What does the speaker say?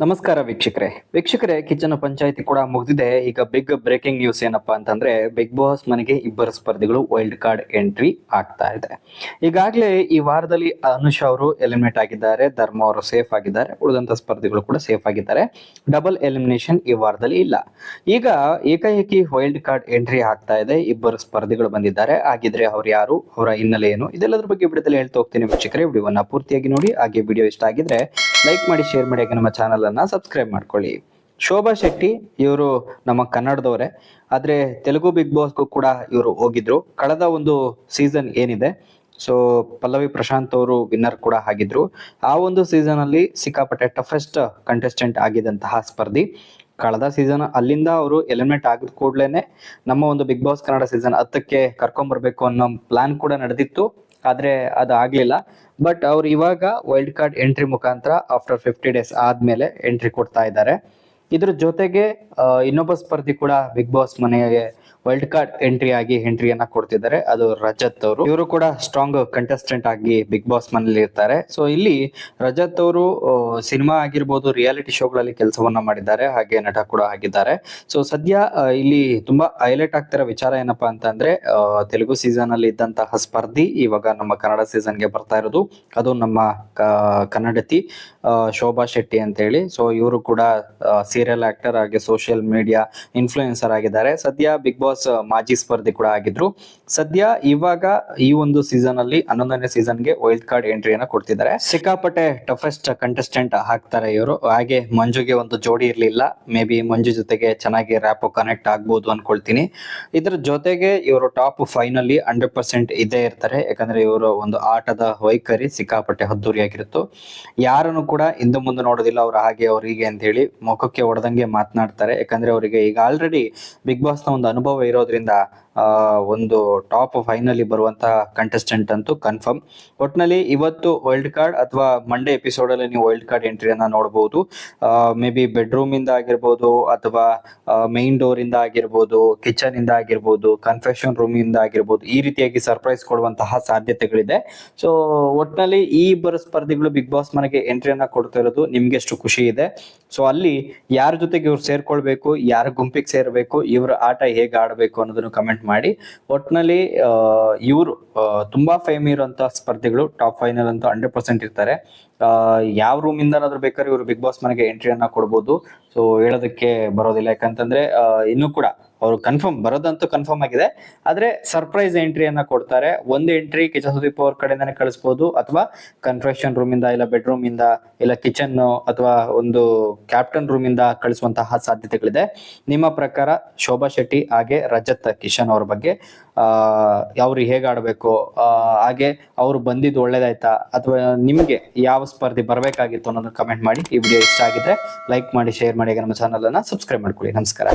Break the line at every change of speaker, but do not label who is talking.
ನಮಸ್ಕಾರ ವೀಕ್ಷಕರೇ. ವೀಕ್ಷಕರೇ, ಕಿಚನ ಪಂಚಾಯತಿ ಕೂಡ ಮುಗಿದಿದೆ. ಈಗ ಬಿಗ್ ಬ್ರೇಕಿಂಗ್ ನ್ಯೂಸ್ ಏನಪ್ಪಾ ಅಂತಂದ್ರೆ ಬಿಗ್ ಬಾಸ್ ಮನೆಗೆ ಇಬ್ಬರು ಸ್ಪರ್ಧಿಗಳು ವೈಲ್ಡ್ ಕಾರ್ಡ್ ಎಂಟ್ರಿ ಆಗ್ತಾ ಇದೆ. ಈಗಾಗಲೇ ಈ ವಾರದಲ್ಲಿ ಅನುಷ್ ಅವರು ಎಲಿಮಿನೇಟ್ ಆಗಿದ್ದಾರೆ, ಧರ್ಮ ಅವರು ಸೇಫ್ ಆಗಿದ್ದಾರೆ, ಉಳಿದಂತ ಸ್ಪರ್ಧಿಗಳು ಕೂಡ ಸೇಫ್ ಆಗಿದ್ದಾರೆ. ಡಬಲ್ ಎಲಿಮಿನೇಷನ್ ಈ ವಾರದಲ್ಲಿ ಇಲ್ಲ. ಈಗ ಏಕಾಏಕಿ ವೈಲ್ಡ್ ಕಾರ್ಡ್ ಎಂಟ್ರಿ ಆಗ್ತಾ ಇದೆ, ಇಬ್ಬರು ಸ್ಪರ್ಧಿಗಳು ಬಂದಿದ್ದಾರೆ. ಹಾಗಿದ್ರೆ ಅವ್ರು ಯಾರು, ಅವರ ಹಿನ್ನೆಲೆ ಏನು, ಇದೆಲ್ಲದ್ರ ಬಗ್ಗೆ ವಿಡಿಯೋದಲ್ಲಿ ಹೇಳ್ತಾ ಹೋಗ್ತೀನಿ ವೀಕ್ಷಕರೇ. ವಿಡಿಯೋವನ್ನ ಪೂರ್ತಿಯಾಗಿ ನೋಡಿ, ಹಾಗೆ ವಿಡಿಯೋ ಇಷ್ಟ ಆಗಿದ್ರೆ ಲೈಕ್ ಮಾಡಿ ಶೇರ್ ಮಾಡಿ, ಹಾಗೆ ನಮ್ಮ ಚಾನಲ್ ಅನ್ನ ಸಬ್ಸ್ಕ್ರೈಬ್ ಮಾಡ್ಕೊಳ್ಳಿ. ಶೋಭಾ ಶೆಟ್ಟಿ ಇವರು ನಮ್ಮ ಕನ್ನಡದವರೇ. ಆದರೆ ತೆಲುಗು ಬಿಗ್ ಬಾಸ್ಗೂ ಕೂಡ ಇವರು ಹೋಗಿದ್ರು. ಕಳೆದ ಒಂದು ಸೀಸನ್ ಏನಿದೆ ಸೊ ಪಲ್ಲವಿ ಪ್ರಶಾಂತ್ ಅವರು ವಿನ್ನರ್ ಕೂಡ ಆಗಿದ್ರು. ಆ ಒಂದು ಸೀಸನ್ ಅಲ್ಲಿ ಸಿಕ್ಕಾಪಟ್ಟೆ ಟಫೆಸ್ಟ್ ಕಂಟೆಸ್ಟೆಂಟ್ ಆಗಿದಂತಹ ಸ್ಪರ್ಧಿ. ಕಳೆದ ಸೀಸನ್ ಅಲ್ಲಿಂದ ಅವರು ಎಲಿಮಿನೇಟ್ ಆಗಿದ ಕೂಡ್ಲೇನೆ ನಮ್ಮ ಒಂದು ಬಿಗ್ ಬಾಸ್ ಕನ್ನಡ ಸೀಸನ್ ಹತ್ತಕ್ಕೆ ಕರ್ಕೊಂಬರ್ಬೇಕು ಅನ್ನೋ ಪ್ಲಾನ್ ಕೂಡ ನಡೆದಿತ್ತು. ಆದ್ರೆ ಅದು ಆಗ್ಲಿಲ್ಲ ಬಟ್ ಅವ್ರು ಇವಾಗ ವೈಲ್ಡ್ ಕಾರ್ಡ್ ಎಂಟ್ರಿ ಮುಖಾಂತರ ಆಫ್ಟರ್ ಫಿಫ್ಟಿ ಡೇಸ್ ಆದ್ಮೇಲೆ ಎಂಟ್ರಿ ಕೊಡ್ತಾ ಇದ್ದಾರೆ. ಇದ್ರ ಜೊತೆಗೆ ಇನ್ನೊಬ್ಬ ಸ್ಪರ್ಧಿ ಕೂಡ ಬಿಗ್ ಬಾಸ್ ಮನೆಗೆ ವೈಲ್ಡ್ ಕಾರ್ಡ್ ಎಂಟ್ರಿ ಆಗಿ ಎಂಟ್ರಿಯನ್ನ ಕೊಡ್ತಿದ್ದಾರೆ. ಅದು ರಜತ್ ಅವರು. ಇವರು ಕೂಡ ಸ್ಟ್ರಾಂಗ್ ಕಂಟೆಸ್ಟೆಂಟ್ ಆಗಿ ಬಿಗ್ ಬಾಸ್ ಮನೇಲಿ ಇರ್ತಾರೆ. ಸೊ ಇಲ್ಲಿ ರಜತ್ ಅವರು ಸಿನಿಮಾ ಆಗಿರ್ಬೋದು ರಿಯಾಲಿಟಿ ಶೋಗಳಲ್ಲಿ ಕೆಲಸವನ್ನ ಮಾಡಿದ್ದಾರೆ. ಹಾಗೆ ನಟ ಕೂಡ ಆಗಿದ್ದಾರೆ. ಸೊ ಸದ್ಯ ಇಲ್ಲಿ ತುಂಬಾ ಹೈಲೈಟ್ ಆಗ್ತಿರೋ ವಿಚಾರ ಏನಪ್ಪಾ ಅಂತಂದ್ರೆ ತೆಲುಗು ಸೀಸನ್ ಅಲ್ಲಿ ಇದ್ದಂತಹ ಸ್ಪರ್ಧಿ ಇವಾಗ ನಮ್ಮ ಕನ್ನಡ ಸೀಸನ್ಗೆ ಬರ್ತಾ ಇರೋದು. ಅದು ನಮ್ಮ ಕನ್ನಡತಿ ಶೋಭಾ ಶೆಟ್ಟಿ ಅಂತ ಹೇಳಿ ಸೊ ಇವರು ಕೂಡ ಸೀರಿಯಲ್ ಆಕ್ಟರ್ ಹಾಗೆ ಸೋಷಿಯಲ್ ಮೀಡಿಯಾ ಇನ್ಫ್ಲೂಯೆನ್ಸರ್ ಆಗಿದ್ದಾರೆ. ಸದ್ಯ ಬಿಗ್ ಬಾಸ್ ಮಾಜಿ ಸ್ಪರ್ಧಿ ಕೂಡ ಆಗಿದ್ರು. ಸದ್ಯ ಇವಾಗ ಈ ಒಂದು ಸೀಸನ್ ಅಲ್ಲಿ ಹನ್ನೊಂದನೇ ಸೀಸನ್ಗೆ ವೈಲ್ಡ್ ಕಾರ್ಡ್ ಎಂಟ್ರಿಯನ್ನ ಕೊಡ್ತಿದ್ದಾರೆ. ಸಿಕ್ಕಾಪಟ್ಟೆ ಟಫೆಸ್ಟ್ ಕಂಟೆಸ್ಟೆಂಟ್ ಹಾಕ್ತಾರೆ ಇವರು. ಹಾಗೆ ಮಂಜುಗೆ ಒಂದು ಜೋಡಿ ಇರ್ಲಿಲ್ಲ. ಮೇ ಬಿ ಮಂಜು ಜೊತೆಗೆ ಚೆನ್ನಾಗಿ ರ್ಯಾಪ್ ಕನೆಕ್ಟ್ ಆಗ್ಬೋದು ಅನ್ಕೊಳ್ತೀನಿ. ಇದರ ಜೊತೆಗೆ ಇವರು ಟಾಪ್ ಫೈನಲ್ಲಿ ಹಂಡ್ರೆಡ್ ಪರ್ಸೆಂಟ್ ಇದ್ದೇ ಇರ್ತಾರೆ. ಯಾಕಂದ್ರೆ ಇವರು ಒಂದು ಆಟದ ವೈಖರಿ ಸಿಕ್ಕಾಪಟ್ಟೆ ಅದ್ದೂರಿಯಾಗಿರುತ್ತೋ ಯಾರನ್ನು ಕೂಡ ಹಿಂದೆ ಮುಂದೆ ನೋಡೋದಿಲ್ಲ. ಅವ್ರು ಹಾಗೆ ಅವರಿಗೆ ಅಂತ ಹೇಳಿ ಮುಖಕ್ಕೆ ಹೊಡೆದಂಗೆ ಮಾತನಾಡ್ತಾರೆ. ಯಾಕಂದ್ರೆ ಅವರಿಗೆ ಈಗ ಆಲ್ರೆಡಿ ಬಿಗ್ ಬಾಸ್ನ ಒಂದು ಅನುಭವ ಇರೋದ್ರಿಂದ ಆ, ಒಂದು ಟಾಪ್ ಫೈನಲಿ ಬರುವಂತಹ ಕಂಟೆಸ್ಟೆಂಟ್ ಅಂತೂ ಕನ್ಫರ್ಮ್ ಒಟ್ನಲ್ಲಿ ಇವತ್ತು ವೈಲ್ಡ್ ಕಾರ್ಡ್ ಅಥವಾ ಮಂಡೇ ಎಪಿಸೋಡ್ ಅಲ್ಲಿ ನೀವು ವೈಲ್ಡ್ ಕಾರ್ಡ್ ಎಂಟ್ರಿಯನ್ನ ನೋಡಬಹುದು ಮೇ ಬಿ ಬೆಡ್ರೂಮ್ ಇಂದ ಆಗಿರ್ಬೋದು ಅಥವಾ ಮೈನ್ ಡೋರ್ ಇಂದ ಆಗಿರ್ಬೋದು ಕಿಚನ್ ಇಂದ ಆಗಿರ್ಬೋದು ಕನ್ಫೆಷನ್ ರೂಮ್ ಇಂದ ಆಗಿರ್ಬೋದು, ಈ ರೀತಿಯಾಗಿ ಸರ್ಪ್ರೈಸ್ ಕೊಡುವಂತಹ ಸಾಧ್ಯತೆಗಳಿದೆ. ಸೊ ಒಟ್ನಲ್ಲಿ ಈ ಇಬ್ಬರು ಸ್ಪರ್ಧಿಗಳು ಬಿಗ್ ಬಾಸ್ ಮನೆಗೆ ಎಂಟ್ರಿಯನ್ನ ಕೊಡ್ತಾ ಇರೋದು ನಿಮ್ಗೆ ಎಷ್ಟು ಖುಷಿ ಇದೆ. ಸೊ ಅಲ್ಲಿ ಯಾರ ಜೊತೆಗೆ ಇವ್ರು ಸೇರ್ಕೊಳ್ಬೇಕು, ಯಾರ ಗುಂಪಿಗೆ ಸೇರ್ಬೇಕು, ಇವರ ಆಟ ಹೇಗೆ ಆಡಬೇಕು ಅನ್ನೋದನ್ನು ಕಮೆಂಟ್ ಮಾಡಿ. ಒಟ್ನಲ್ಲಿ ಇವರು ತುಂಬಾ ಫೇಮ್ ಇರುವಂತ ಸ್ಪರ್ಧಿಗಳು ಟಾಪ್ ಫೈನಲ್ ಅಂತ ಹಂಡ್ರೆಡ್ ಪರ್ಸೆಂಟ್ ಇರ್ತಾರೆ. ಯಾವ ರೂಮ್ ಇಂದನಾದ್ರೂ ಬೇಕಾದ್ರೆ ಇವರು ಬಿಗ್ ಬಾಸ್ ಮನೆಗೆ ಎಂಟ್ರಿಯನ್ನ ಕೊಡ್ಬೋದು. ಸೊ ಹೇಳೋದಕ್ಕೆ ಬರೋದಿಲ್ಲ. ಯಾಕಂತಂದ್ರೆ ಇನ್ನೂ ಕೂಡ ಅವರು ಕನ್ಫರ್ಮ್ ಬರೋದಂತೂ ಕನ್ಫರ್ಮ್ ಆಗಿದೆ. ಆದ್ರೆ ಸರ್ಪ್ರೈಸ್ ಎಂಟ್ರಿಯನ್ನ ಕೊಡ್ತಾರೆ. ಒಂದು ಎಂಟ್ರಿ ಕಿಚನ್ ಸುದೀಪ್ ಅವ್ರ ಕಡೆಯಿಂದಾನೆ ಕಳಿಸ್ಬೋದು, ಅಥವಾ ಕನ್ಫ್ರೆಕ್ಷನ್ ರೂಮ್ ಇಂದ ಇಲ್ಲ ಬೆಡ್ರೂಮ್ ಇಂದ ಇಲ್ಲ ಕಿಚನ್ ಅಥವಾ ಒಂದು ಕ್ಯಾಪ್ಟನ್ ರೂಮ್ ಇಂದ ಕಳಿಸುವಂತಹ ಸಾಧ್ಯತೆಗಳಿದೆ. ನಿಮ್ಮ ಪ್ರಕಾರ ಶೋಭಾ ಶೆಟ್ಟಿ ಹಾಗೆ ರಜತ್ ಕಿಶನ್ ಅವ್ರ ಬಗ್ಗೆ ಅವ್ರು ಹೇಗೆ ಆಡಬೇಕು? ಹಾಗೆ ಅವ್ರು ಬಂದಿದ್ದು ಒಳ್ಳೇದಾಯ್ತಾ? ಅಥವಾ ನಿಮ್ಗೆ ಯಾವ ಸ್ಪರ್ಧೆ ಬರಬೇಕಾಗಿತ್ತು ಅನ್ನೋದನ್ನ ಕಮೆಂಟ್ ಮಾಡಿ. ಈ ವಿಡಿಯೋ ಇಷ್ಟ ಆಗಿದ್ರೆ ಲೈಕ್ ಮಾಡಿ ಶೇರ್ ಮಾಡಿ ನಮ್ಮ ಚಾನಲ್ ಅನ್ನ ಸಬ್ಸ್ಕ್ರೈಬ್ ಮಾಡ್ಕೊಳ್ಳಿ. ನಮಸ್ಕಾರ.